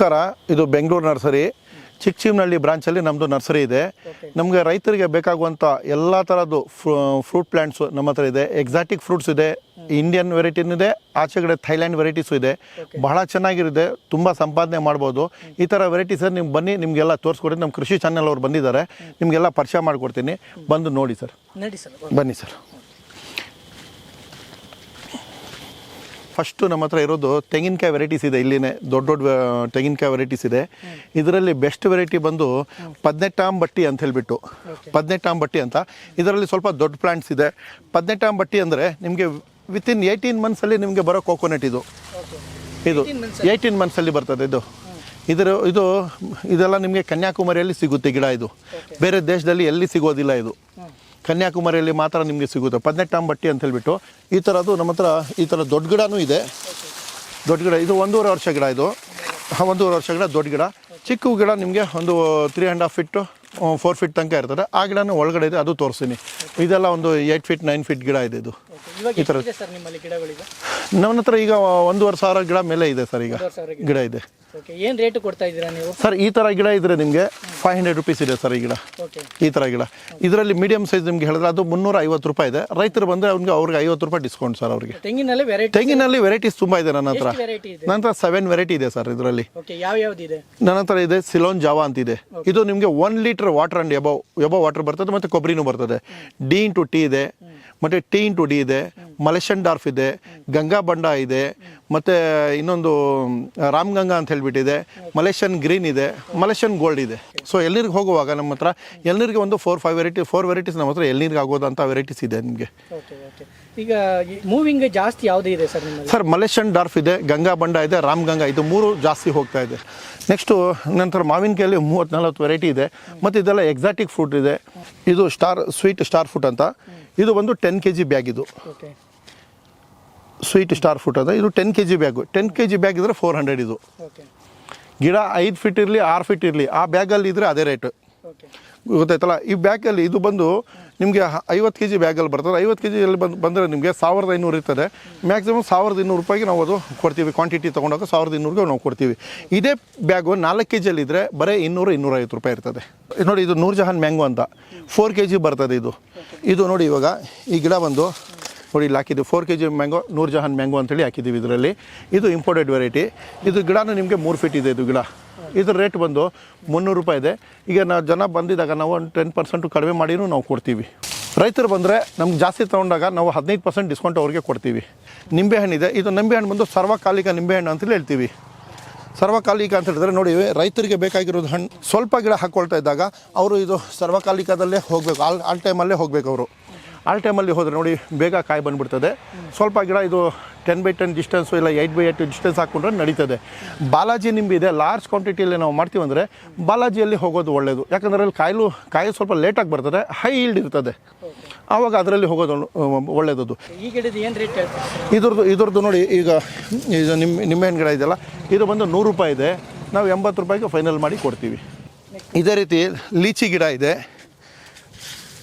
ನಮಸ್ಕಾರ. ಇದು ಬೆಂಗಳೂರು ನರ್ಸರಿ. ಚಿಕ್ಕಚಿಮ್ನಹಳ್ಳಿ ಬ್ರಾಂಚಲ್ಲಿ ನಮ್ಮದು ನರ್ಸರಿ ಇದೆ. ನಮಗೆ ರೈತರಿಗೆ ಬೇಕಾಗುವಂಥ ಎಲ್ಲ ಥರದ್ದು ಫ್ರೂಟ್ ಪ್ಲ್ಯಾಂಟ್ಸು ನಮ್ಮ ಹತ್ರ ಇದೆ. ಎಕ್ಸಾಟಿಕ್ ಫ್ರೂಟ್ಸ್ ಇದೆ. ಇಂಡಿಯನ್ ವೆರೈಟಿನೂ ಇದೆ. ಆಚೆಗಡೆ ಥೈಲ್ಯಾಂಡ್ ವೆರೈಟೀಸು ಇದೆ. ಬಹಳ ಚೆನ್ನಾಗಿರುತ್ತೆ. ತುಂಬ ಸಂಪಾದನೆ ಮಾಡ್ಬೋದು. ಈ ಥರ ವೆರೈಟೀಸ್ ನೀವು ಬನ್ನಿ. ನಿಮಗೆಲ್ಲ ತೋರಿಸ್ಕೊಡ್ತೀನಿ ನಮ್ಮ ಕೃಷಿ ಚಾನೆಲ್ ಅವ್ರು ಬಂದಿದ್ದಾರೆ. ನಿಮಗೆಲ್ಲ ಪರಿಚಯ ಮಾಡಿಕೊಡ್ತೀನಿ. ಬಂದು ನೋಡಿ ಸರ್. ನಡಿ ಸರ್ ಬನ್ನಿ ಸರ್. ಫಸ್ಟು ನಮ್ಮ ಹತ್ರ ಇರೋದು ತೆಂಗಿನಕಾಯಿ ವೆರೈಟೀಸ್ ಇದೆ. ಇಲ್ಲಿನೇ ದೊಡ್ಡ ದೊಡ್ಡ ತೆಂಗಿನಕಾಯಿ ವೆರೈಟೀಸ್ ಇದೆ. ಇದರಲ್ಲಿ ಬೆಸ್ಟ್ ವೆರೈಟಿ ಬಂದು ಪದ್ನೆಟ್ಟಾಮ್ ಬಟ್ಟಿ ಅಂತ ಹೇಳ್ಬಿಟ್ಟು. ಪದ್ನೆಟ್ಟಾಮ್ ಬಟ್ಟಿ ಅಂತ. ಇದರಲ್ಲಿ ಸ್ವಲ್ಪ ದೊಡ್ಡ ಪ್ಲಾಂಟ್ಸ್ ಇದೆ. ಪದ್ನೆಟ್ಟಾಮ್ ಬಟ್ಟಿ ಅಂದರೆ ನಿಮಗೆ ವಿತಿನ್ ಏಯ್ಟೀನ್ ಮಂತ್ಸಲ್ಲಿ ನಿಮಗೆ ಬರೋ ಕೋಕೋನಟ್ ಇದು. ಇದು ಏಯ್ಟೀನ್ ಮಂತ್ಸಲ್ಲಿ ಬರ್ತದೆ ಇದು. ಇದರ ಇದು ಇದೆಲ್ಲ ನಿಮಗೆ ಕನ್ಯಾಕುಮಾರಿಯಲ್ಲಿ ಸಿಗುತ್ತೆ ಗಿಡ ಇದು. ಬೇರೆ ದೇಶದಲ್ಲಿ ಎಲ್ಲಿ ಸಿಗೋದಿಲ್ಲ ಇದು. ಕನ್ಯಾಕುಮಾರಿಯಲ್ಲಿ ಮಾತ್ರ ನಿಮಗೆ ಸಿಗುತ್ತೆ. ಪದ್ನೆಟ್ಟಾಮ್ ಬಟ್ಟಿ ಅಂತ ಹೇಳ್ಬಿಟ್ಟು ಈ ಥರದ್ದು ನಮ್ಮ ಹತ್ರ ಈ ಥರ ದೊಡ್ಡ ಗಿಡನೂ ಇದೆ. ದೊಡ್ಡ ಗಿಡ, ಇದು ಒಂದೂವರೆ ವರ್ಷ ಗಿಡ ಇದು. ಒಂದೂವರೆ ವರ್ಷ ಗಿಡ, ದೊಡ್ಡ ಗಿಡ. ಚಿಕ್ಕ ಗಿಡ ನಿಮಗೆ ಒಂದು three and half feet four feet ತನಕ ಇರ್ತದೆ. ಆ ಗಿಡನೂ ಒಳಗಡೆ ಇದೆ, ಅದು ತೋರಿಸ್ತೀನಿ. ಇದೆಲ್ಲ ಒಂದು ಏಯ್ಟ್ ಫೀಟ್ ನೈನ್ ಫೀಟ್ ಗಿಡ ಇದೆ ಇದು. ಇವಾಗ ಥರ ಸರ್ ನಿಮ್ಮಲ್ಲಿ ಗಿಡಗಳಿಗೆ? ನಮ್ಮ ಹತ್ರ ಈಗ ಒಂದೂವರೆ ಸಾವಿರ ಗಿಡ ಮೇಲೆ ಇದೆ ಸರ್ ಈಗ. ಗಿಡ. ಇದೆ. ಓಕೆ ಏನು ರೇಟ್ ಕೊಡ್ತಾ ಇದ್ದೀರಾ ನೀವು? ಸರ್ ಈ ಥರ ಗಿಡ ಇದ್ರೆ ನಿಮಗೆ ಫೈವ್ ಹಂಡ್ರೆಡ್ ರುಪೀಸ್ ಇದೆ ಸರ್ ಈ ಗಿಡ. ಈ ಥರ ಗಿಡ. ಇದರಲ್ಲಿ ಮೀಡಿಯಂ ಸೈಜ್ ನಿಮ್ಗೆ ಹೇಳಿದ್ರೆ ಅದು ಮುನ್ನೂರ ಐವತ್ತು ರೂಪಾಯಿ ಇದೆ. ರೈತರು ಬಂದರೆ ಅವ್ನಿಗೆ ಅವ್ರಿಗೆ ಐವತ್ತು ರೂಪಾಯಿ ಡಿಸ್ಕೌಂಟ್ ಸರ್ ಅವ್ರಿಗೆ. ತೆಂಗಿನಲ್ಲಿ ವೆರೈಟಿ ತೆಂಗಿನಲ್ಲಿ ವೆರೈಟೀಸ್ ತುಂಬ ಇದೆ ನನ್ನ ಹತ್ರ. ಇದೆ? ನನ್ನ ಹತ್ರ ಸೆವೆನ್ ವೆರೈಟಿ ಇದೆ ಸರ್ ಇದರಲ್ಲಿ. ನನ್ನ ಹತ್ರ ಇದೆ ಸಿಲೋನ್ ಜಾವಾ ಅಂತಿದೆ ಇದು. ನಿಮಗೆ one litre water and above above water ಬರ್ತದೆ ಮತ್ತು ಕೊಬ್ಬರಿನೂ ಬರ್ತದೆ. ಡಿ ಇಂಟು ಟಿ ಇದೆ. ಮತ್ತು ಟಿ ಇಂಟು ಡಿ ಇದೆ ಮಲೇಷನ್ ಡಾರ್ಫ್ ಇದೆ ಗಂಗಾ ಬಂಡ ಇದೆ, ಮತ್ತು ಇನ್ನೊಂದು ರಾಮಗಂಗಾ ಅಂತ ಹೇಳಿಬಿಟ್ಟಿದೆ ಮಲೇಷನ್ ಗ್ರೀನ್ ಇದೆ ಮಲೇಷನ್ ಗೋಲ್ಡ್ ಇದೆ. ಸೊ ಎಲ್ನೀರಿಗೆ ಹೋಗುವಾಗ ನಮ್ಮ ಹತ್ರ ಎಲ್ನೀರಿಗೆ ಒಂದು four five variety four varieties ನಮ್ಮ ಹತ್ರ ಎಲ್ನೀರಿಗೆ ಆಗೋದಂಥ ವೆರೈಟೀಸ್ ಇದೆ ನಿಮಗೆ. ಈಗ ಮೂವಿಂಗ್ ಜಾಸ್ತಿ ಯಾವುದೇ ಇದೆ ಸರ್ ನಿಮ್ಮಲ್ಲಿ? ಸರ್ ಮಲೇಷನ್ ಡಾರ್ಫ್ ಇದೆ ಗಂಗಾ ಬಂಡ ಇದೆ ರಾಮ್ ಗಂಗಾ ಇದು ಮೂರು ಜಾಸ್ತಿ ಹೋಗ್ತಾ ಇದೆ. ನೆಕ್ಸ್ಟು ನಂತರ ಮಾವಿನಕಾಯಲ್ಲಿ ಮೂವತ್ತು ನಲ್ವತ್ತು ವೆರೈಟಿ ಇದೆ. ಮತ್ತು ಇದೆಲ್ಲ ಎಕ್ಸಾಟಿಕ್ ಫ್ರೂಟ್ ಇದೆ. ಇದು ಸ್ಟಾರ್ ಸ್ವೀಟ್ ಸ್ಟಾರ್ ಫ್ರೂಟ್ ಅಂತ. ಇದು ಒಂದು ಟೆನ್ ಕೆ ಜಿ ಬ್ಯಾಗ್ ಇದು. ಓಕೆ ಸ್ವೀಟ್ ಸ್ಟಾರ್ ಫ್ರೂಟ್ ಅದ ಇದು ten K G bag ten K G bag ಇದ್ರೆ ಫೋರ್ ಹಂಡ್ರೆಡ್ ಇದು. ಓಕೆ ಗಿಡ ಐದು ಫೀಟ್ ಇರಲಿ ಆರು ಫೀಟ್ ಇರಲಿ ಆ ಬ್ಯಾಗಲ್ಲಿ ಇದ್ರೆ ಅದೇ ರೇಟ್ ಓಕೆ ಗೊತ್ತಾಯ್ತಲ್ಲ? ಈ ಬ್ಯಾಗಲ್ಲಿ ಇದು ಬಂದು ನಿಮಗೆ ಐವತ್ತು ಕೆ ಜಿ ಬ್ಯಾಗಲ್ಲಿ ಬರ್ತದೆ. ಐವತ್ತು ಕೆ ಜಿಯಲ್ಲಿ ಬಂದು ಬಂದರೆ ನಿಮಗೆ ಸಾವಿರದ ಐನೂರು ಇರ್ತದೆ. ಮ್ಯಾಕ್ಸಿಮಮ್ ಸಾವಿರದ ಇನ್ನೂರು ರೂಪಾಯಿಗೆ ನಾವು ಅದು ಕೊಡ್ತೀವಿ. ಕ್ವಾಂಟಿಟಿ ತೊಗೊಂಡಾಗ ಸಾವಿರದ ಇನ್ನೂರಿಗೆ ನಾವು ಕೊಡ್ತೀವಿ. ಇದೇ ಬ್ಯಾಗು ನಾಲ್ಕು ಕೆ ಜಿಯಲ್ಲಿ ಇದ್ದರೆ ಬರೀ ಇನ್ನೂರು, ಇನ್ನೂರೈವತ್ತು ರೂಪಾಯಿ ಇರ್ತದೆ. ನೋಡಿ, ಇದು ನೂರು ಜಹಾನ್ ಮ್ಯಾಂಗೋ ಅಂತ. ಫೋರ್ ಕೆ ಜಿ ಬರ್ತದೆ ಇದು. ಇದು ನೋಡಿ ಇವಾಗ ಈ ಗಿಡ ಬಂದು ನೋಡಿ ಇಲ್ಲಿ ಹಾಕಿದ್ದೀವಿ. ಫೋರ್ ಕೆ ಜಿ ಮ್ಯಾಂಗೋ ನೂರು ಜಹಾನ್ ಮ್ಯಾಂಗೋ ಅಂತೇಳಿ ಹಾಕಿದ್ದೀವಿ ಇದರಲ್ಲಿ. ಇದು ಇಂಪೋರ್ಟೆಡ್ ವೆರೈಟಿ ಇದು ಗಿಡನೂ ನಿಮಗೆ ಮೂರು ಫೀಟ್ ಇದೆ ಇದು ಗಿಡ. ಇದ್ರ ರೇಟ್ ಬಂದು ಮುನ್ನೂರು ರೂಪಾಯಿ ಇದೆ. ಈಗ ನಾವು ಜನ ಬಂದಿದ್ದಾಗ ನಾವು ಒಂದು ಟೆನ್ ಪರ್ಸೆಂಟು ಕಡಿಮೆ ಮಾಡಿನೂ ನಾವು ಕೊಡ್ತೀವಿ. ರೈತರು ಬಂದರೆ ನಮ್ಗೆ ಜಾಸ್ತಿ ತೊಗೊಂಡಾಗ ನಾವು ಹದಿನೈದು ಪರ್ಸೆಂಟ್ ಡಿಸ್ಕೌಂಟ್ ಅವ್ರಿಗೆ ಕೊಡ್ತೀವಿ. ನಿಂಬೆಹಣ್ಣಿದೆ ಇದು. ನಿಂಬೆಹಣ್ಣು ಬಂದು ಸರ್ವಕಾಲಿಕ ನಿಂಬೆಹಣ್ಣು ಅಂತೇಳಿ ಹೇಳ್ತೀವಿ. ಸರ್ವಕಾಲಿಕ ಅಂತ ಹೇಳಿದ್ರೆ ನೋಡಿ, ರೈತರಿಗೆ ಬೇಕಾಗಿರೋದು ಹಣ್ಣು ಸ್ವಲ್ಪ ಗಿಡ ಹಾಕ್ಕೊಳ್ತಾ ಇದ್ದಾಗ ಅವರು ಇದು ಸರ್ವಕಾಲಿಕದಲ್ಲೇ ಹೋಗಬೇಕು. ಆಲ್ ಆಲ್ ಟೈಮಲ್ಲೇ ಹೋಗಬೇಕು ಅವರು. ಆಲ್ ಟೈಮಲ್ಲಿ ಹೋದರೆ ನೋಡಿ ಬೇಗ ಕಾಯಿ ಬಂದುಬಿಡ್ತದೆ. ಸ್ವಲ್ಪ ಗಿಡ ಇದು ಟೆನ್ ಬೈ ಟೆನ್ ಡಿಸ್ಟೆನ್ಸು ಇಲ್ಲ ಏಯ್ಟ್ ಬೈ ಏಯ್ಟ್ ಡಿಸ್ಟೆನ್ಸ್ ಹಾಕ್ಕೊಂಡ್ರೆ ನಡೀತದೆ. ಬಾಲಾಜಿ ನಿಂಬೆ ಇದೆ ಲಾರ್ಜ್ ಕ್ವಾಂಟಿಟಿಯಲ್ಲಿ ನಾವು ಮಾಡ್ತೀವಿ ಅಂದರೆ ಬಾಲಾಜಿಯಲ್ಲಿ ಹೋಗೋದು ಒಳ್ಳೆಯದು ಯಾಕಂದರೆ ಅಲ್ಲಿ ಕಾಯಿಲು ಕಾಯಿ ಸ್ವಲ್ಪ ಲೇಟಾಗಿ ಬರ್ತದೆ ಹೈ ಇಲ್ಡ್ ಇರ್ತದೆ. ಆವಾಗ ಅದರಲ್ಲಿ ಹೋಗೋದು ಒಳ್ಳೆಯದು ಈ ಗಿಡದ ಏನು ರೇಟ್ ಹೇಳ್ತೀರಾ ಸರ್? ಇದ್ರದ್ದು ಇದ್ರದ್ದು ನೋಡಿ ಈಗ ಇದು ನಿಮ್ಮ ನಿಂಬೆಹಣ್ಣು ಗಿಡ ಇದೆಯಲ್ಲ ಇದು ಬಂದು ನೂರು ರೂಪಾಯಿ ಇದೆ. ನಾವು ಎಂಬತ್ತು ರೂಪಾಯಿಗೆ ಫೈನಲ್ ಮಾಡಿ ಕೊಡ್ತೀವಿ. ಇದೇ ರೀತಿ ಲೀಚಿ ಗಿಡ ಇದೆ.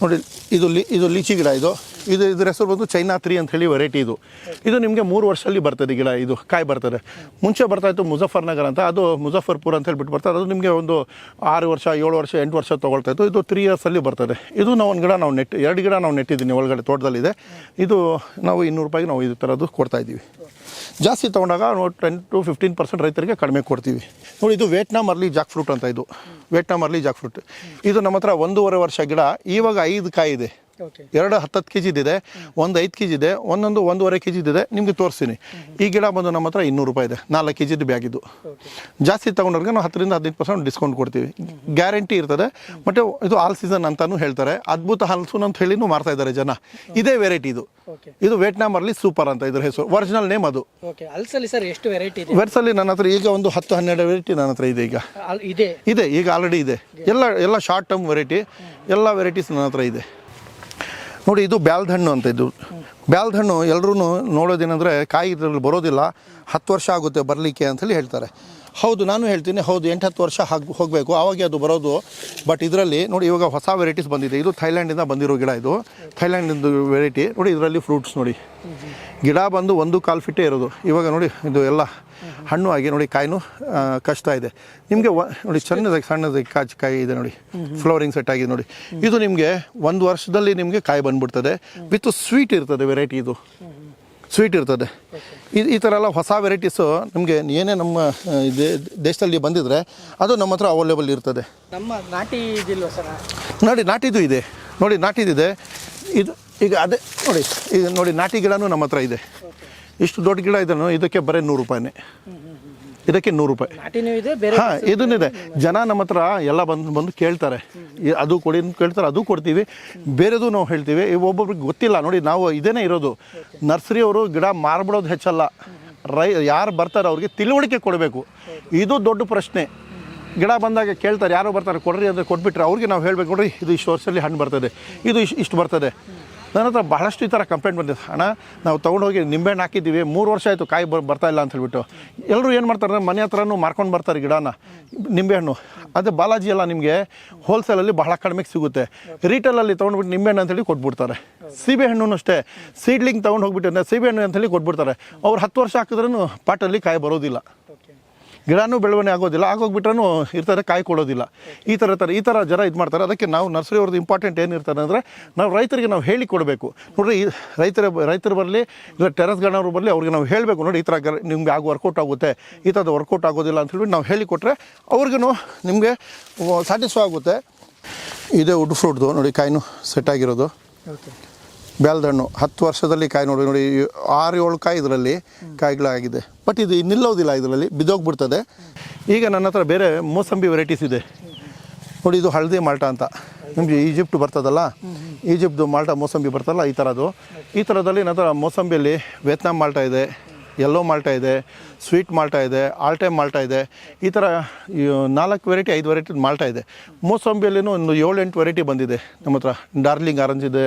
ನೋಡಿ, ಇದು ಲಿ ಇದು ಲೀಚಿ ಗಿಡ ಇದು. ಇದು ಇದ್ರ ಹೆಸರು ಬಂದು ಚೈನಾ ತ್ರೀ ಅಂತ ಹೇಳಿ ವೆರೈಟಿ ಇದು. ಇದು ನಿಮಗೆ ಮೂರು ವರ್ಷದಲ್ಲಿ ಬರ್ತದೆ ಗಿಡ ಇದು, ಕಾಯಿ ಬರ್ತದೆ. ಮುಂಚೆ ಬರ್ತಾ ಇತ್ತು ಮುಜಫರ್ನಗರ್ ಅಂತ, ಅದು ಮುಜಫರ್ಪುರ್ ಅಂತ ಹೇಳ್ಬಿಟ್ಟು ಬರ್ತದೆ ಅದು ನಿಮಗೆ ಒಂದು ಆರು ವರ್ಷ, ಏಳು ವರ್ಷ, ಎಂಟು ವರ್ಷ ತೊಗೊಳ್ತಾ ಇತ್ತು. ಇದು ತ್ರೀ ಇಯರ್ಸಲ್ಲಿ ಬರ್ತದೆ. ಇದು ನಾವು ಒಂದು ಗಿಡ ನಾವು ನೆಟ್ಟು, ಎರಡು ಗಿಡ ನಾವು ನೆಟ್ಟಿದ್ದೀನಿ ಒಳಗಡೆ, ತೋಟದಲ್ಲಿದೆ. ಇದು ನಾವು ಇನ್ನೂರು ರೂಪಾಯಿಗೆ ನಾವು ಇದು ಥರದ್ದು ಕೊಡ್ತಾ ಇದ್ದೀವಿ. ಜಾಸ್ತಿ ತೊಗೊಂಡಾಗ ನೋಡಿ ಟೆನ್ ಟು ಫಿಫ್ಟೀನ್ ಪರ್ಸೆಂಟ್ ರೈತರಿಗೆ ಕಡಿಮೆ ಕೊಡ್ತೀವಿ. ನೋಡಿ, ಇದು ವಿಯೆಟ್ನಾಮ್ ಅರ್ಲಿ ಜಾಕ್ ಫ್ರೂಟ್ ಅಂತ ಇದು. ವಿಯೆಟ್ನಾಮ್ ಅರ್ಲಿ ಜಾಕ್ ಫ್ರೂಟ್ ಇದು ನಮ್ಮ ಹತ್ರ ಒಂದೂವರೆ ವರ್ಷ ಗಿಡ, ಇವಾಗ ಐದು ಕಾಯಿ ಇದೆ ಓಕೆ ಎರಡು ಹತ್ತತ್ತು ಕೆ ಜಿದಿದೆ ಒಂದು ಐದು ಕೆ ಜಿ ಇದೆ ಒಂದೊಂದು ಒಂದೂವರೆ ಕೆ ಜಿದಿದೆ ನಿಮಗೆ ತೋರಿಸ್ತೀನಿ. ಈ ಗಿಡ ಬಂದು ನಮ್ಮ ಹತ್ರ ಇನ್ನೂರು ರೂಪಾಯಿ ಇದೆ ನಾಲ್ಕು ಕೆ ಜಿದು ಬ್ಯಾಗ್ ಇದು ಓಕೆ ಜಾಸ್ತಿ ತೊಗೊಂಡ್ರಿಗೆ ನಾವು ಹತ್ತರಿಂದ ಹದಿನೈದು ಪರ್ಸೆಂಟ್ ಡಿಸ್ಕೌಂಟ್ ಕೊಡ್ತೀವಿ. ಗ್ಯಾರಂಟಿ ಇರ್ತದೆ ಮತ್ತು ಇದು ಆಲ್ ಸೀಸನ್ ಅಂತಾನು ಹೇಳ್ತಾರೆ ಅದ್ಭುತ ಹಲಸುನ್ ಅಂತ ಹೇಳಿನೂ ಮಾರ್ತಾ ಇದ್ದಾರೆ ಜನ. ಇದೇ ವೆರೈಟಿ ಇದು. ಇದು ವಿಯೆಟ್ನಾಮಲ್ಲಿ ಸೂಪರ್ ಅಂತ ಇದ್ರ ಹೆಸರು ಒರಿಜಿನಲ್ ನೇಮ್ ಅದು. ಸರ್ ಎಷ್ಟು ವೆರೈಟಿ ಇದೆ? ವೆರ್ಸಲ್ಲಿ ನನ್ನ ಹತ್ರ ಈಗ ಒಂದು ಹತ್ತು ಹನ್ನೆರಡು ವೆರೈಟಿ ನನ್ನ ಹತ್ರ ಇದೆ ಈಗ. ಇದೆ? ಇದೆ ಈಗ ಆಲ್ರೆಡಿ ಇದೆ. ಎಲ್ಲ ಎಲ್ಲ ಶಾರ್ಟ್ ಟರ್ಮ್ ವೆರೈಟಿ ಎಲ್ಲ ವೆರೈಟೀಸ್ ನನ್ನ ಹತ್ರ ಇದೆ. ನೋಡಿ, ಇದು ಬ್ಯಾಲ್ದ ಹಣ್ಣು ಅಂತ ಇದು. ಬ್ಯಾಲ್ದ ಹಣ್ಣು ಎಲ್ಲರೂ ನೋಡೋದೇನೆಂದರೆ ಕಾಯಿ ಇದರಲ್ಲಿ ಬರೋದಿಲ್ಲ, ಹತ್ತು ವರ್ಷ ಆಗುತ್ತೆ ಬರಲಿಕ್ಕೆ ಅಂತೇಳಿ ಹೇಳ್ತಾರೆ. ಹೌದು, ನಾನು ಹೇಳ್ತೀನಿ, ಹೌದು, ಎಂಟು, ಹತ್ತು ವರ್ಷ ಹಾಗೆ ಹೋಗಬೇಕು, ಆವಾಗೆ ಅದು ಬರೋದು. ಬಟ್ ಇದರಲ್ಲಿ ನೋಡಿ, ಇವಾಗ ಹೊಸ ವೆರೈಟೀಸ್ ಬಂದಿದೆ. ಇದು ಥೈಲ್ಯಾಂಡಿಂದ ಬಂದಿರೋ ಗಿಡ ಇದು. ಥೈಲ್ಯಾಂಡಿಂದು ವೆರೈಟಿ. ನೋಡಿ, ಇದರಲ್ಲಿ ಫ್ರೂಟ್ಸ್ ನೋಡಿ. ಗಿಡ ಬಂದು ಒಂದು ಕಾಲು ಫಿಟ್ಟೇ ಇರೋದು. ಇವಾಗ ನೋಡಿ, ಇದು ಎಲ್ಲ ಹಣ್ಣು ಆಗಿ ನೋಡಿ ಕಾಯಿನೂ ಕಷ್ಟ ಇದೆ. ನಿಮಗೆ ನೋಡಿ ಸಣ್ಣದಾಗಿ ಸಣ್ಣದಾಗಿ ಕಾಚಿ ಕಾಯಿ ಇದೆ ನೋಡಿ. ಫ್ಲೋರಿಂಗ್ ಸೆಟ್ ಆಗಿದೆ ನೋಡಿ. ಇದು ನಿಮಗೆ ಒಂದು ವರ್ಷದಲ್ಲಿ ನಿಮಗೆ ಕಾಯಿ ಬಂದ್ಬಿಡ್ತದೆ. ವಿತ್ ಸ್ವೀಟ್ ಇರ್ತದೆ ವೆರೈಟಿ ಇದು. ಸ್ವೀಟ್ ಇರ್ತದೆ. ಈ- ಈ ಥರ ಎಲ್ಲ ಹೊಸ ವೆರೈಟೀಸು ನಮಗೆ ಏನೇ ನಮ್ಮ ದೇ- ದೇಶದಲ್ಲಿ ಬಂದಿದ್ರೆ ಅದು ನಮ್ಮ ಹತ್ರ ಅವೈಲೇಬಲ್ ಇರ್ತದೆ. ನಮ್ಮ ನಾಟಿ ನೋಡಿ ನಾಟಿದು ಇದೆ. ನೋಡಿ ನಾಟಿದಿದೆ. ಇದು ಈಗ ಅದೇ ನೋಡಿ ಈಗ ನೋಡಿ ನಾಟಿ ಗಿಡನೂ ನಮ್ಮ ಹತ್ರ ಇದೆ. ಇಷ್ಟು ದೊಡ್ಡ ಗಿಡ ಇದನ್ನು ಇದಕ್ಕೆ ಬರೀ ನೂರು ರೂಪಾಯಿನೇ. ಇದಕ್ಕೆ ನೂರು ರೂಪಾಯಿ. ಹಾ ಇದನ್ನಿದೆ ಜನ ನಮ್ಮ ಹತ್ರ ಎಲ್ಲ ಬಂದು ಬಂದು ಕೇಳ್ತಾರೆ. ಅದು ಕೊಡಿ ಅಂತ ಕೇಳ್ತಾರೆ ಅದು ಕೊಡ್ತೀವಿ. ಬೇರೆದು ನಾವು ಹೇಳ್ತೀವಿ. ಒಬ್ಬೊಬ್ರಿಗೆ ಗೊತ್ತಿಲ್ಲ. ನೋಡಿ ನಾವು ಇದೇನೇ ಇರೋದು. ನರ್ಸರಿ ಅವರು ಗಿಡ ಮಾರ್ಬಿಡೋದು ಹೆಚ್ಚಲ್ಲ. ರೈ ಯಾರು ಬರ್ತಾರೆ ಅವ್ರಿಗೆ ತಿಳುವಳಿಕೆ ಕೊಡಬೇಕು. ಇದು ದೊಡ್ಡ ಪ್ರಶ್ನೆ. ಗಿಡ ಬಂದಾಗ ಕೇಳ್ತಾರೆ ಯಾರು ಬರ್ತಾರೆ ಕೊಡ್ರಿ ಅಂದರೆ ಕೊಟ್ಬಿಟ್ರೆ ಅವ್ರಿಗೆ ನಾವು ಹೇಳ್ಬೇಕು. ನೋಡ್ರಿ ಇದು ಇಷ್ಟು ವರ್ಷದಲ್ಲಿ ಹಣ್ಣು ಬರ್ತದೆ. ಇದು ಇಷ್ಟು ಇಷ್ಟು ಬರ್ತದೆ. ನನ್ನ ಹತ್ರ ಬಹಳಷ್ಟು ಈ ಥರ ಕಂಪ್ಲೇಂಟ್ ಬಂದಿದೆ. ಹಣ ನಾವು ತೊಗೊಂಡೋಗಿ ನಿಂಬೆಹಣ್ಣು ಹಾಕಿದ್ದೀವಿ, ಮೂರು ವರ್ಷ ಆಯಿತು ಕಾಯಿ ಬರ್ ಬರ್ತಾ ಇಲ್ಲ ಅಂತ ಹೇಳ್ಬಿಟ್ಟು ಎಲ್ಲರೂ ಏನು ಮಾಡ್ತಾರೆ ಮನೆ ಹತ್ರನೂ ಮಾರ್ಕೊಂಡು ಬರ್ತಾರೆ ಗಿಡನ, ನಿಂಬೆಹಣ್ಣು. ಅದು ಬಾಲಾಜಿ ಎಲ್ಲ ನಿಮಗೆ ಹೋಲ್ಸೇಲಲ್ಲಿ ಬಹಳ ಕಡಿಮೆಗೆ ಸಿಗುತ್ತೆ. ರೀಟೇಲಲ್ಲಿ ತೊಗೊಂಡ್ಬಿಟ್ಟು ನಿಂಬೆಹಣ್ಣು ಅಂತೇಳಿ ಕೊಟ್ಬಿಡ್ತಾರೆ. ಸೀಬೆಹಣ್ಣು ಅಷ್ಟೇ. ಸೀಡ್ಲಿಂಗ್ ತೊಗೊಂಡು ಹೋಗ್ಬಿಟ್ಟು ಸೀಬೆಹಣ್ಣು ಅಂತೇಳಿ ಕೊಟ್ಬಿಡ್ತಾರೆ. ಅವ್ರು ಹತ್ತು ವರ್ಷ ಹಾಕಿದ್ರೂ ಪಾಟಲ್ಲಿ ಕಾಯಿ ಬರೋದಿಲ್ಲ. ಗಿಡನೂ ಬೆಳವಣಿಗೆ ಆಗೋದಿಲ್ಲ. ಆಗೋಗ್ಬಿಟ್ರೂ ಇರ್ತಾರೆ ಕಾಯಿ ಕೊಡೋದಿಲ್ಲ ಈ ಥರ ಥರ ಈ ಥರ ಜನ ಇದು ಮಾಡ್ತಾರೆ ಅದಕ್ಕೆ ನಾವು ನರ್ಸರಿ ಅವ್ರದ್ದು ಇಂಪಾರ್ಟೆಂಟ್ ಏನಿರ್ತಾರೆ ಅಂದರೆ, ನಾವು ರೈತರಿಗೆ ನಾವು ಹೇಳಿ ಕೊಡಬೇಕು ನೋಡಿರಿ, ಈ ರೈತರ ರೈತರು ಬರಲಿ, ಇಲ್ಲ ಟೆರಸ್ ಗಾರ್ಡನವ್ರು ಬರಲಿ, ಅವ್ರಿಗೆ ನಾವು ಹೇಳಬೇಕು. ನೋಡಿ, ಈ ಥರ ನಿಮ್ಗೆ ಆಗ ವರ್ಕೌಟ್ ಆಗುತ್ತೆ. ಈ ಥರದ್ದು ವರ್ಕೌಟ್ ಆಗೋದಿಲ್ಲ ಅಂತ ಹೇಳ್ಬಿಟ್ಟು ನಾವು ಹೇಳಿಕೊಟ್ರೆ ಅವ್ರಿಗೂ ನಿಮಗೆ ಸ್ಯಾಟಿಸ್ಫೈ ಆಗುತ್ತೆ. ಇದೇ ವುಡ್ ಫ್ರೂಟ್ದು ನೋಡಿ, ಕಾಯಿನೂ ಸೆಟ್ ಆಗಿರೋದು. ಓಕೆ ಬೇಲ್ದ ಹಣ್ಣು ಹತ್ತು ವರ್ಷದಲ್ಲಿ ಕಾಯಿ ನೋಡಿ ನೋಡಿ ಆರು ಏಳು ಕಾಯಿ ಇದರಲ್ಲಿ ಕಾಯಿಗಳಾಗಿದೆ. ಬಟ್ ಇದು ನಿಲ್ಲೋದಿಲ್ಲ ಇದರಲ್ಲಿ, ಬಿದ್ದೋಗ್ಬಿಡ್ತದೆ. ಈಗ ನನ್ನ ಹತ್ರ ಬೇರೆ ಮೋಸಂಬಿ ವೆರೈಟೀಸ್ ಇದೆ. ನೋಡಿ, ಇದು ಹಳದಿ ಮಾಲ್ಟಾ ಅಂತ. ನಿಮಗೆ ಈಜಿಪ್ಟ್ ಬರ್ತದಲ್ಲ? ಈಜಿಪ್ಟ್ದು ಮಾಲ್ಟಾ ಮೋಸಂಬಿ ಬರ್ತಲ್ಲ, ಈ ಥರದ್ದು ಈ ಥರದಲ್ಲಿ ನನ್ನ ಹತ್ರ ಮೋಸಂಬಿಯಲ್ಲಿ ವಿಯತ್ನಾಂ ಮಾಲ್ಟಾ ಇದೆ. ಯೆಲ್ಲೋ ಮಾಲ್ಟ ಇದೆ ಸ್ವೀಟ್ ಮಾಲ್ಟ ಇದೆ ಆಲ್ ಟೈಮ್ ಮಾಲ್ಟಾ ಇದೆ. ಈ ಥರ ನಾಲ್ಕು ವೆರೈಟಿ ಐದು ವೆರೈಟಿ ಮಾಲ್ಟ ಇದೆ. ಮೋಸಂಬಿಯಲ್ಲಿನೂ ಒಂದು ಏಳು ಎಂಟು ವೆರೈಟಿ ಬಂದಿದೆ ನಮ್ಮ ಹತ್ರ. ಡಾರ್ಲಿಂಗ್ ಆರೆಂಜ್ ಇದೆ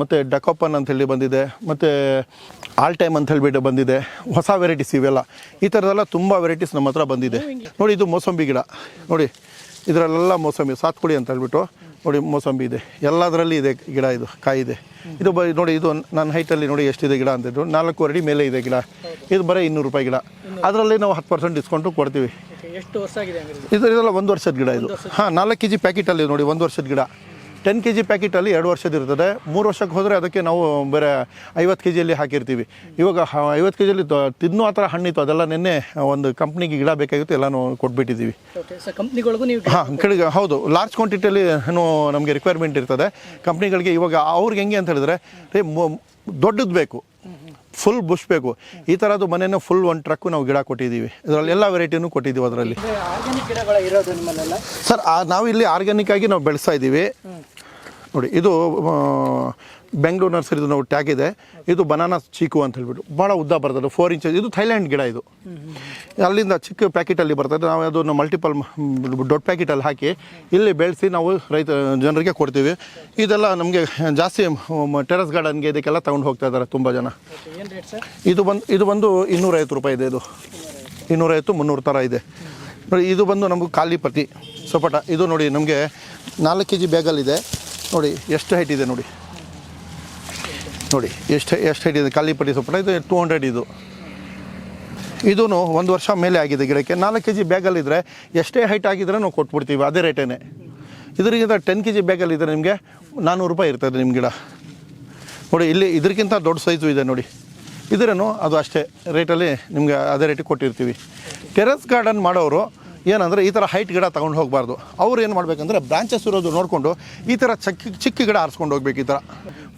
ಮತ್ತು ಡಕೋಪನ್ ಅಂತ ಹೇಳಿ ಬಂದಿದೆ ಮತ್ತು ಆಲ್ ಟೈಮ್ ಅಂತ ಹೇಳಿಬಿಟ್ಟು ಬಂದಿದೆ. ಹೊಸ ವೆರೈಟೀಸ್ ಇವೆಲ್ಲ. ಈ ಥರದೆಲ್ಲ ತುಂಬ ವೆರೈಟೀಸ್ ನಮ್ಮ ಹತ್ರ ಬಂದಿದೆ. ನೋಡಿ ಇದು ಮೋಸಂಬಿ ಗಿಡ ನೋಡಿ ಇದರಲ್ಲೆಲ್ಲ ಮೋಸಂಬಿ ಸಾತ್ಕುಳಿ ಅಂತ ಹೇಳ್ಬಿಟ್ಟು. ನೋಡಿ ಮೋಸಂಬಿ ಇದೆ. ಎಲ್ಲದರಲ್ಲಿ ಇದೆ ಗಿಡ ಇದು ಕಾಯಿ ಇದೆ. ಇದು ಬ ನೋಡಿ ಇದು ನನ್ನ ಹೈಟಲ್ಲಿ ನೋಡಿ ಎಷ್ಟಿದೆ ಗಿಡ ಅಂತಿದ್ರು ನಾಲ್ಕು ಅಡಿ ಮೇಲೆ ಇದೆ ಗಿಡ. ಇದು ಬರೀ ಇನ್ನೂರು ರೂಪಾಯಿ ಗಿಡ. ಅದರಲ್ಲಿ ನಾವು ಹತ್ತು ಪರ್ಸೆಂಟ್ ಡಿಸ್ಕೌಂಟು ಕೊಡ್ತೀವಿ. ಎಷ್ಟು ವರ್ಷ ಆಗಿದೆ ಇದು ಇದೆಲ್ಲ ಒಂದು ವರ್ಷದ ಗಿಡ ಇದು. ಹಾಂ ನಾಲ್ಕು ಕೆ ಜಿ ಪ್ಯಾಕೆಟಲ್ಲಿ ನೋಡಿ ಒಂದು ವರ್ಷದ ಗಿಡ. ಟೆನ್ ಕೆ ಜಿ ಪ್ಯಾಕೆಟಲ್ಲಿ ಎರಡು ವರ್ಷದ ಇರ್ತದೆ. ಮೂರು ವರ್ಷಕ್ಕೆ ಹೋದರೆ ಅದಕ್ಕೆ ನಾವು ಬೇರೆ ಐವತ್ತು ಕೆ ಜಿಯಲ್ಲಿ ಹಾಕಿರ್ತೀವಿ. ಇವಾಗ ಐವತ್ತು ಕೆ ಜಿಯಲ್ಲಿ ತಿನ್ನೋ ಆ ಥರ ಹಣ್ಣಿತ್ತು. ಅದೆಲ್ಲ ನಿನ್ನೆ ಒಂದು ಕಂಪ್ನಿಗೆ ಗಿಡ ಬೇಕಾಗಿತ್ತು ಎಲ್ಲನೂ ಕೊಟ್ಬಿಟ್ಟಿದ್ದೀವಿ. ಕಂಪ್ನಿಗಳಿಗೂ ನೀವು ಹಾಂ ಕಡೆಗೆ ಹೌದು. ಲಾರ್ಜ್ ಕ್ವಾಂಟಿಟಿಯಲ್ಲಿ ಏನು ನಮಗೆ ರಿಕ್ವೈರ್ಮೆಂಟ್ ಇರ್ತದೆ. ಕಂಪ್ನಿಗಳಿಗೆ ಇವಾಗ ಅವ್ರಿಗೆ ಹೆಂಗೆ ಅಂತ ಹೇಳಿದ್ರೆ ರೇ ದೊಡ್ಡದು ಬೇಕು. ಫುಲ್ ಬುಷ್ ಬೇಕು. ಈ ಥರದ್ದು ಮನೇನ ಫುಲ್ ಒಂದು ಟ್ರಕ್ಕು ನಾವು ಗಿಡ ಕೊಟ್ಟಿದ್ದೀವಿ. ಇದರಲ್ಲಿ ಎಲ್ಲ ವೆರೈಟಿನೂ ಕೊಟ್ಟಿದ್ದೀವಿ ಅದರಲ್ಲಿ. ಸರ್ ನಾವು ಇಲ್ಲಿ ಆರ್ಗ್ಯಾನಿಕ್ ಆಗಿ ನಾವು ಬೆಳೆಸ್ತಾ ಇದ್ದೀವಿ. ನೋಡಿ, ಇದು ಬೆಂಗಳೂರು ನರ್ಸರಿದು ನಾವು ಟ್ಯಾಗ್ ಇದೆ. ಇದು ಬನಾನಾ ಚೀಕು ಅಂತ ಹೇಳ್ಬಿಟ್ಟು. ಭಾಳ ಉದ್ದ ಬರ್ತದೆ. ಫೋರ್ ಇಂಚಸ್ ಇದು ಥೈಲ್ಯಾಂಡ್ ಗಿಡ ಇದು. ಅಲ್ಲಿಂದ ಚಿಕ್ಕ ಪ್ಯಾಕೆಟಲ್ಲಿ ಬರ್ತದೆ. ನಾವು ಅದನ್ನು ಮಲ್ಟಿಪಲ್ ದೊಡ್ಡ ಪ್ಯಾಕೆಟಲ್ಲಿ ಹಾಕಿ ಇಲ್ಲಿ ಬೆಳೆಸಿ ನಾವು ರೈತ, ಜನರಿಗೆ ಕೊಡ್ತೀವಿ. ಇದೆಲ್ಲ ನಮಗೆ ಜಾಸ್ತಿ ಟೆರಸ್ ಗಾರ್ಡನ್ಗೆ ಇದಕ್ಕೆಲ್ಲ ತಗೊಂಡು ಹೋಗ್ತಾ ಇದ್ದಾರೆ ತುಂಬ ಜನ. ಇದು ಬಂದು ಇದು ಬಂದು ಇನ್ನೂರೈವತ್ತು ರೂಪಾಯಿ ಇದೆ ಇದು. ಇನ್ನೂರೈವತ್ತು, ಮುನ್ನೂರು ಥರ ಇದೆ. ನೋಡಿ, ಇದು ಬಂದು ನಮಗೆ ಪ್ರತಿ ಸಪೋಟ. ಇದು ನೋಡಿ, ನಮಗೆ ನಾಲ್ಕು ಕೆ ಜಿ ಬ್ಯಾಗಲ್ಲಿದೆ ನೋಡಿ, ಎಷ್ಟು ಹೈಟ್ ಇದೆ ನೋಡಿ. ನೋಡಿ, ಎಷ್ಟು ಎಷ್ಟು ಹೈಟ್ ಇದೆ? ಕಾಲಿಪಟ್ಟಿ ಸೊಪ್ಪ ಇದು ಟೂ ಹಂಡ್ರೆಡ್ ಇದು. ಇದೂ ಒಂದು ವರ್ಷ ಮೇಲೆ ಆಗಿದೆ ಗಿಡಕ್ಕೆ. ನಾಲ್ಕು ಕೆ ಜಿ ಬ್ಯಾಗಲ್ಲಿದ್ದರೆ ಎಷ್ಟೇ ಹೈಟ್ ಆಗಿದ್ರೆ ನಾವು ಕೊಟ್ಬಿಡ್ತೀವಿ ಅದೇ ರೇಟೇ ಇದರಿಂದ ಟೆನ್ ಕೆ ಜಿ ಬ್ಯಾಗಲ್ಲಿದ್ದರೆ ನಿಮಗೆ ನಾನ್ನೂರು ರೂಪಾಯಿ ಇರ್ತದೆ ನಿಮ್ಮ ಗಿಡ. ನೋಡಿ, ಇಲ್ಲಿ ಇದಕ್ಕಿಂತ ದೊಡ್ಡ ಸೈಜು ಇದೆ ನೋಡಿ. ಇದ್ರೂ ಅದು ಅಷ್ಟೇ. ರೇಟಲ್ಲಿ ನಿಮಗೆ ಅದೇ ರೇಟಿಗೆ ಕೊಟ್ಟಿರ್ತೀವಿ. ಟೆರೆಸ್ ಗಾರ್ಡನ್ ಮಾಡೋರು ಏನಂದರೆ ಈ ಥರ ಹೈಟ್ ಗಿಡ ತೊಗೊಂಡು ಹೋಗಬಾರ್ದು. ಅವ್ರು ಏನು ಮಾಡಬೇಕಂದ್ರೆ ಬ್ರಾಂಚಸ್ ಇರೋದು ನೋಡಿಕೊಂಡು ಈ ಥರ ಚಿಕ್ಕ ಚಿಕ್ಕ ಗಿಡ ಆರಿಸ್ಕೊಂಡು ಹೋಗ್ಬೇಕು ಈ ಥರ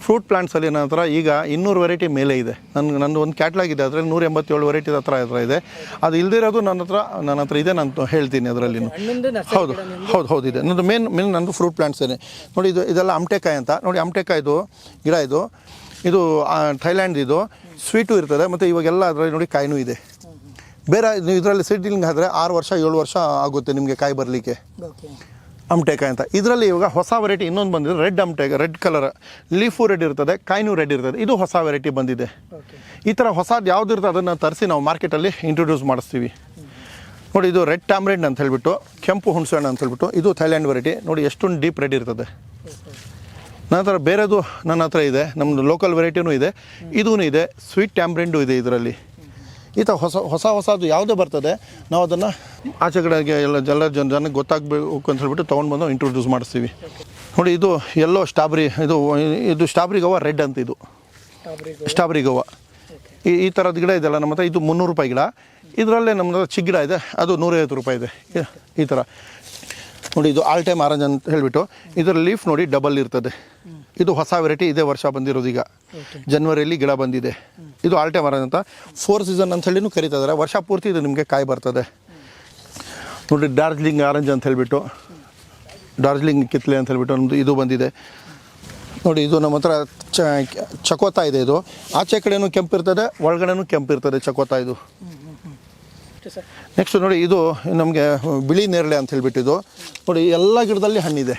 ಫ್ರೂಟ್ ಪ್ಲಾಂಟ್ಸಲ್ಲಿ ನನ್ನ ಹತ್ರ ಈಗ ಇನ್ನೂರು ವೆರೈಟಿ ಮೇಲೆ ಇದೆ. ನನ್ನ ನಂದು ಒಂದು ಕ್ಯಾಟ್ಲಾಗ್ ಇದೆ ಅದರಲ್ಲಿ ನೂರ ಎಂಬತ್ತೇಳು ವೆರೈಟಿ ಹತ್ರ ಹತ್ರ ಇದೆ. ಅದು ಇಲ್ದಿರೋದು ನನ್ನ ಹತ್ರ ನನ್ನ ಹತ್ರ ಇದೆ ನಾನು ಹೇಳ್ತೀನಿ ಅದರಲ್ಲಿ ಹೌದು ಹೌದು ಹೌದು ಇದೆ. ನಂದು ಮೇನ್ ಮೇನ್ ನಂದು ಫ್ರೂಟ್ ಪ್ಲಾಂಟ್ಸ್ ಇದೆ ನೋಡಿ ಇದು ಇದೆಲ್ಲ ಅಮಟೆಕಾಯಿ ಅಂತ. ನೋಡಿ ಅಮಟೆಕಾಯ್ದು ಗಿಡ ಇದು. ಇದು ಥೈಲ್ಯಾಂಡ್ ಇದು. ಸ್ವೀಟು ಇರ್ತದೆ ಮತ್ತು ಇವಾಗೆಲ್ಲ ಅದರಲ್ಲಿ ನೋಡಿ ಕಾಯಿನೂ ಇದೆ. ಬೇರೆ ನೀವು ಇದರಲ್ಲಿ ಸೀಡ್ಲಿಂಗ್ ಆದರೆ ಆರು ವರ್ಷ ಏಳು ವರ್ಷ ಆಗುತ್ತೆ ನಿಮಗೆ ಕಾಯಿ ಬರಲಿಕ್ಕೆ. ಓಕೆ ಅಮಟೆಕಾಯಿ ಅಂತ. ಇದರಲ್ಲಿ ಇವಾಗ ಹೊಸ ವೆರೈಟಿ ಇನ್ನೊಂದು ಬಂದಿದೆ ರೆಡ್ ಅಮ್ಟೇಕ ರೆಡ್ ಕಲರ್ ಲೀಫು ರೆಡ್ ಇರ್ತದೆ ಕಾಯಿನೂ ರೆಡ್ ಇರ್ತದೆ. ಇದು ಹೊಸ ವೆರೈಟಿ ಬಂದಿದೆ. ಈ ಥರ ಹೊಸದು ಯಾವ್ದು ಇರ್ತದೆ ಅದನ್ನು ತರಿಸಿ ನಾವು ಮಾರ್ಕೆಟಲ್ಲಿ ಇಂಟ್ರೊಡ್ಯೂಸ್ ಮಾಡಿಸ್ತೀವಿ. ನೋಡಿ ಇದು ರೆಡ್ ಟ್ಯಾಮ್ರೆಡ್ ಅಂತ ಹೇಳ್ಬಿಟ್ಟು ಕೆಂಪು ಹುಣಸೆ ಹಣ್ಣು ಅಂತ ಹೇಳ್ಬಿಟ್ಟು ಇದು ಥೈಲ್ಯಾಂಡ್ ವೆರೈಟಿ ನೋಡಿ ಎಷ್ಟೊಂದು ಡೀಪ್ ರೆಡ್ ಇರ್ತದೆ. ನಂತರ ಬೇರೆದು ನನ್ನ ಹತ್ರ ಇದೆ ನಮ್ಮದು ಲೋಕಲ್ ವೆರೈಟಿನೂ ಇದೆ. ಇದೂ ಇದೆ ಸ್ವೀಟ್ ಟ್ಯಾಮ್ರೆಂಡು ಇದೆ ಇದರಲ್ಲಿ. ಈ ಥರ ಹೊಸ ಹೊಸ ಹೊಸದು ಯಾವುದೇ ಬರ್ತದೆ ನಾವು ಅದನ್ನು ಆಚೆ ಕಡೆಗೆ ಎಲ್ಲ ಎಲ್ಲ ಜನ ಜನಕ್ಕೆ ಗೊತ್ತಾಗಬೇಕು ಅಂತ ಹೇಳ್ಬಿಟ್ಟು ತೊಗೊಂಡು ಬಂದು ಇಂಟ್ರೊಡ್ಯೂಸ್ ಮಾಡಿಸ್ತೀವಿ. ನೋಡಿ ಇದು ಎಲ್ಲೋ ಸ್ಟಾಬ್ರಿ ಇದು ಇದು ಸ್ಟಾಬ್ರಿ ಗವ ರೆಡ್ ಅಂತ ಇದು. ಸ್ಟಾಬ್ರಿ ಗವ ಈ ಈ ಥರದ ಗಿಡ ಇದೆಲ್ಲ ನಮ್ಮ ಹತ್ರ ಇದು ಮುನ್ನೂರು ರೂಪಾಯಿ ಗಿಡ. ಇದರಲ್ಲೇ ನಮ್ಮ ಹತ್ರ ಚಿಕ್ಕ ಗಿಡ ಇದೆ ಅದು ನೂರೈವತ್ತು ರೂಪಾಯಿ ಇದೆ. ಈ- ಈ ಥರ ನೋಡಿ ಇದು ಆಲ್ ಟೈಮ್ ಆರೆಂಜ್ ಅಂತ ಹೇಳಿಬಿಟ್ಟು ಇದರ ಲೀಫ್ ನೋಡಿ ಡಬಲ್ ಇರ್ತದೆ. ಇದು ಹೊಸ ವೆರೈಟಿ ಇದೇ ವರ್ಷ ಬಂದಿರೋದು ಈಗ. ಜನ್ವರಿಯಲ್ಲಿ ಗಿಡ ಬಂದಿದೆ. ಇದು ಆಲ್ಟೆ ಮರ ಅಂತ. ಫೋರ್ ಸೀಸನ್ ಅಂತ ಹೇಳಿನೂ ಕರಿತಾ ಇದ್ದಾರೆ ವರ್ಷ ಪೂರ್ತಿ ಇದು ನಿಮಗೆ ಕಾಯಿ ಬರ್ತದೆ. ನೋಡಿ ಡಾರ್ಜಿಲಿಂಗ್ ಆರೆಂಜ್ ಅಂತ ಹೇಳಿಬಿಟ್ಟು. ಡಾರ್ಜಿಲಿಂಗ್ ಕಿತ್ಲೆ ಅಂತ ಹೇಳ್ಬಿಟ್ಟು ನಮ್ಮದು ಇದು ಬಂದಿದೆ. ನೋಡಿ ಇದು ನಮ್ಮ ಹತ್ರ ಚ ಚಕೋತ ಇದೆ ಇದು. ಆಚೆ ಕಡೆನೂ ಕೆಂಪು ಇರ್ತದೆ ಒಳಗಡೆನೂ ಕೆಂಪು ಇರ್ತದೆ ಚಕೋತಾ ಇದು. ನೆಕ್ಸ್ಟ್ ನೋಡಿ ಇದು ನಮಗೆ ಬಿಳಿ ನೇರಳೆ ಅಂತ ಹೇಳಿಬಿಟ್ಟು ಇದು. ನೋಡಿ ಎಲ್ಲ ಗಿಡದಲ್ಲಿ ಹಣ್ಣಿದೆ.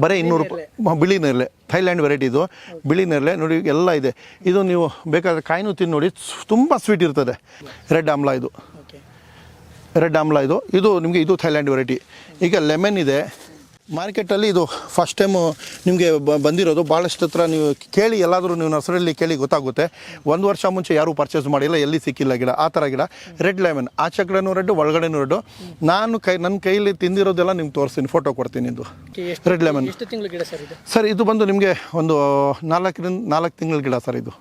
ಬರೀ ಇನ್ನೂರು ರೂಪಾಯಿ ಬಿಳಿ ನೇರಳೆ. ಥೈಲ್ಯಾಂಡ್ ವೆರೈಟಿ ಇದು. ಬಿಳಿ ನೇರಳೆ ನೋಡಿ ಎಲ್ಲ ಇದೆ. ಇದು ನೀವು ಬೇಕಾದ್ರೆ ಕಾಯಿನೂ ತಿಂದು ನೋಡಿ ತುಂಬ ಸ್ವೀಟ್ ಇರ್ತದೆ. ರೆಡ್ ಆಮ್ಲ ಇದು. ರೆಡ್ ಆಮ್ಲ ಇದು. ಇದು ನಿಮಗೆ ಇದು ಥೈಲ್ಯಾಂಡ್ ವೆರೈಟಿ ಈಗ ಲೆಮನ್ ಇದೆ. ಮಾರ್ಕೆಟಲ್ಲಿ ಇದು ಫಸ್ಟ್ ಟೈಮು ನಿಮಗೆ ಬಂದಿರೋದು ಭಾಳಷ್ಟು ಹತ್ರ ನೀವು ಕೇಳಿ ಎಲ್ಲಾದರೂ ನೀವು ನರ್ಸರಿಯಲ್ಲಿ ಕೇಳಿ ಗೊತ್ತಾಗುತ್ತೆ. ಒಂದು ವರ್ಷ ಮುಂಚೆ ಯಾರೂ ಪರ್ಚೇಸ್ ಮಾಡಿಲ್ಲ ಎಲ್ಲಿ ಸಿಕ್ಕಿಲ್ಲ ಗಿಡ ಆ ಥರ ಗಿಡ. ರೆಡ್ ಲೆಮನ್ ಆಚೆ ಕಡೆನೂ ರೆಡ್ ಒಳಗಡೆನೂ ರೆಡ್ ನಾನು ಕೈ ನನ್ನ ಕೈಯಲ್ಲಿ ತಿಂದಿರೋದೆಲ್ಲ ನಿಮ್ಗೆ ತೋರಿಸ್ತೀನಿ ಫೋಟೋ ಕೊಡ್ತೀನಿ ಇದು. ರೆಡ್ ಲೆಮನ್ ಸರ್ ಇದು? ಬಂದು ನಿಮಗೆ ಒಂದು ನಾಲ್ಕರಿಂದ ನಾಲ್ಕು ತಿಂಗಳ ಗಿಡ ಸರ್ ಇದು.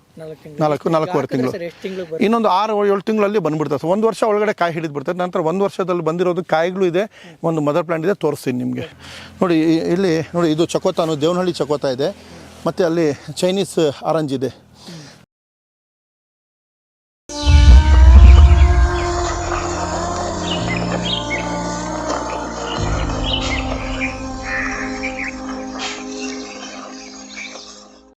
ನಾಲ್ಕು ನಾಲ್ಕೂವರೆ ತಿಂಗಳು. ಸರ್ ಇನ್ನೊಂದು ಆರು ಏಳು ತಿಂಗಳಲ್ಲಿ ಬಂದ್ಬಿಡ್ತದೆ ಒಂದು ವರ್ಷ ಒಳಗಡೆ ಕಾಯಿ ಹಿಡಿದು ಬಿಡ್ತದೆ. ನಂತರ ಒಂದು ವರ್ಷದಲ್ಲಿ ಬಂದಿರೋದು ಕಾಯಿಗಳು ಇದೆ. ಒಂದು ಮದರ್ ಪ್ಲಾಂಟ್ ಇದೆ ತೋರಿಸ್ತೀನಿ ನಿಮಗೆ. ನೋಡಿ ಇಲ್ಲಿ ನೋಡಿ ಇದು ಚಕೋತ ದೇವನಹಳ್ಳಿ ಚಕೋತ ಇದೆ. ಮತ್ತು ಅಲ್ಲಿ ಚೈನೀಸ್ ಆರೆಂಜ್ ಇದೆ.